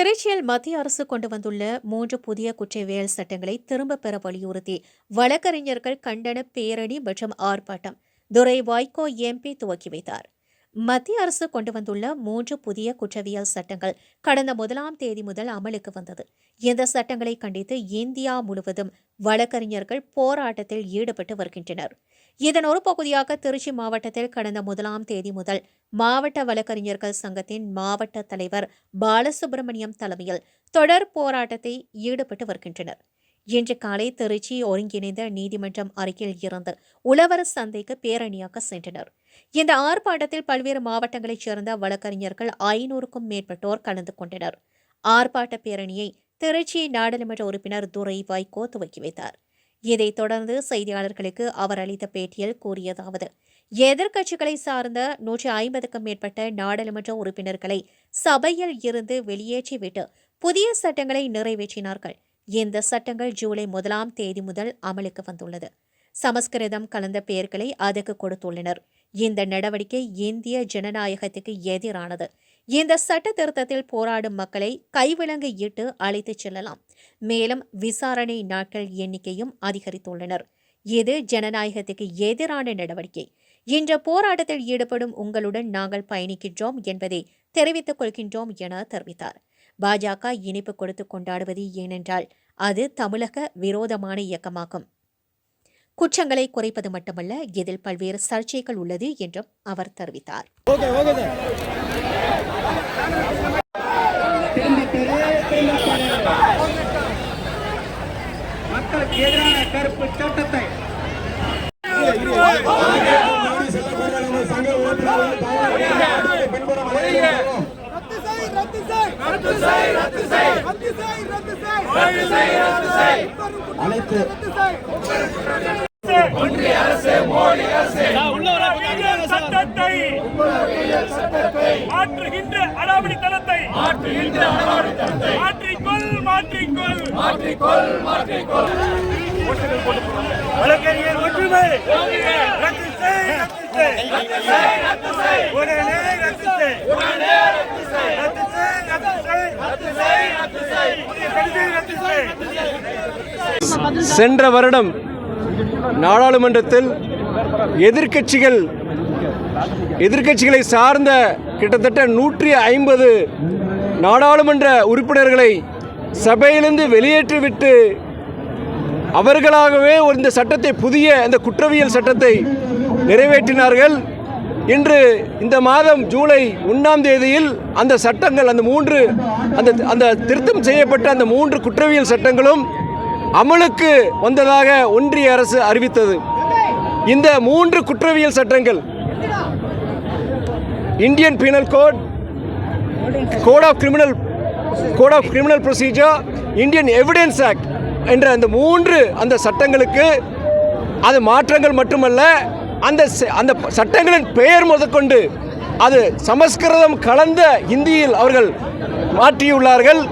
திருச்சியில் மத்திய அரசு கொண்டு வந்துள்ள மூன்று புதிய குற்றவியல் சட்டங்களை திரும்பப் பெற வலியுறுத்தி வழக்கறிஞர்கள் கண்டன பேரணி மற்றும் ஆர்ப்பாட்டம். துரை வைகோ எம்பி துவக்கி வைத்தார். மத்திய அரசு கொண்டு வந்துள்ள மூன்று புதிய குற்றவியல் சட்டங்கள் கடந்த முதலாம் தேதி முதல் அமலுக்கு வந்தது. இந்த சட்டங்களை கண்டித்து இந்தியா முழுவதும் வழக்கறிஞர்கள் போராட்டத்தில் ஈடுபட்டு வருகின்றனர். இதன் ஒரு பகுதியாக திருச்சி மாவட்டத்தில் கடந்த முதலாம் தேதி முதல் மாவட்ட வழக்கறிஞர்கள் சங்கத்தின் மாவட்ட தலைவர் பாலசுப்பிரமணியம் தலைமையில் தொடர் போராட்டத்தை ஈடுபட்டு வருகின்றனர். இன்று காலை திருச்சி ஒருங்கிணைந்த நீதிமன்றம் அருகில் இருந்து உழவர் சந்தைக்கு பேரணியாக சென்றனர். இந்த ஆர்ப்பாட்டத்தில் பல்வேறு மாவட்டங்களைச் சேர்ந்த வழக்கறிஞர்கள் ஐநூறுக்கும் மேற்பட்டோர் கலந்து கொண்டனர். ஆர்ப்பாட்ட பேரணியை திருச்சி நாடாளுமன்ற உறுப்பினர் துரை வைகோ துவக்கி வைத்தார். இதைத் தொடர்ந்து செய்தியாளர்களுக்கு அவர் அளித்த பேட்டியில் கூறியதாவது எதிர்க்கட்சிகளை சார்ந்த நூற்றி ஐம்பதுக்கும் மேற்பட்ட நாடாளுமன்ற உறுப்பினர்களை சபையில் இருந்து வெளியேற்றிவிட்டு புதிய சட்டங்களை நிறைவேற்றினார்கள். இந்த சட்டங்கள் ஜூலை முதலாம் தேதி முதல் அமலுக்கு வந்துள்ளது. சமஸ்கிருதம் கலந்த பெயர்களை அதுக்கு கொடுத்துள்ளனர். இந்த நடவடிக்கை இந்திய ஜனநாயகத்துக்கு எதிரானது. இந்த சட்ட திருத்தத்தில் போராடும் மக்களை கைவிலங்கு இட்டு அழைத்துச் செல்லலாம். மேலும் விசாரணை நாட்கள் எண்ணிக்கையும் அதிகரித்துள்ளனர். இது ஜனநாயகத்துக்கு எதிரான நடவடிக்கை. இன்ற போராட்டத்தில் ஈடுபடும் உங்களுடன் நாங்கள் பயணிக்கின்றோம் என்பதை தெரிவித்துக் கொள்கின்றோம் என தெரிவித்தார். பாஜக இனிப்பு கொடுத்து கொண்டாடுவது ஏனென்றால் அது தமிழக விரோதமான இயக்கமாகும். குற்றங்களை குறைப்பது மட்டுமல்ல இதில் பல்வேறு சர்ச்சைகள் உள்ளது என்றும் அவர் தெரிவித்தார். அனைத்து சட்டத்தை மாற்றுகின்ற அடாவடித்தனத்தை மாற்றுகின்ற அடாவடித்தனத்தை மாற்றிக்கொள் மாற்றிக்கொள் மாற்றிக்கொள் மாற்றிக்கொள் வழக்கறிஞர் ஒற்றுமை ரத்து செய் ரத்து செய் ரத்து செய் உடனே ரத்து செய் உடனே ரத்து செய் ரத்து செய் ரத்து செய் ரத்து செய் ரத்து செய் ரத்து செய் சென்ற வருடம் நாடாளுமன்றத்தில் எதிர்க்கட்சிகள் எதிர்க்கட்சிகளை சார்ந்த கிட்டத்தட்ட நூற்றி ஐம்பது நாடாளுமன்ற உறுப்பினர்களை சபையிலிருந்து வெளியேற்றிவிட்டு அவர்களாகவே ஒரு இந்த சட்டத்தை புதிய இந்த குற்றவியல் சட்டத்தை நிறைவேற்றினார்கள். இன்று இந்த மாதம் ஜூலை ஒன்றாம் தேதியில் அந்த சட்டங்கள் அந்த மூன்று அந்த அந்த திருத்தம் செய்யப்பட்ட அந்த மூன்று குற்றவியல் சட்டங்களும் அமலுக்கு வந்ததாக ஒன்றிய அரசு அறிவித்தது. இந்த மூன்று குற்றவியல் சட்டங்கள். Indian penal code code of criminal code of criminal procedure Indian evidence act என்ற அந்த மூன்று அந்த சட்டங்களுக்கு அது மாற்றங்கள் மட்டுமல்ல அந்த அந்த சட்டங்களின் பெயர் முதற்கொண்டு அது சமஸ்கிருதம் கலந்த ஹிந்தியில் அவர்கள் மாற்றியுள்ளார்கள்.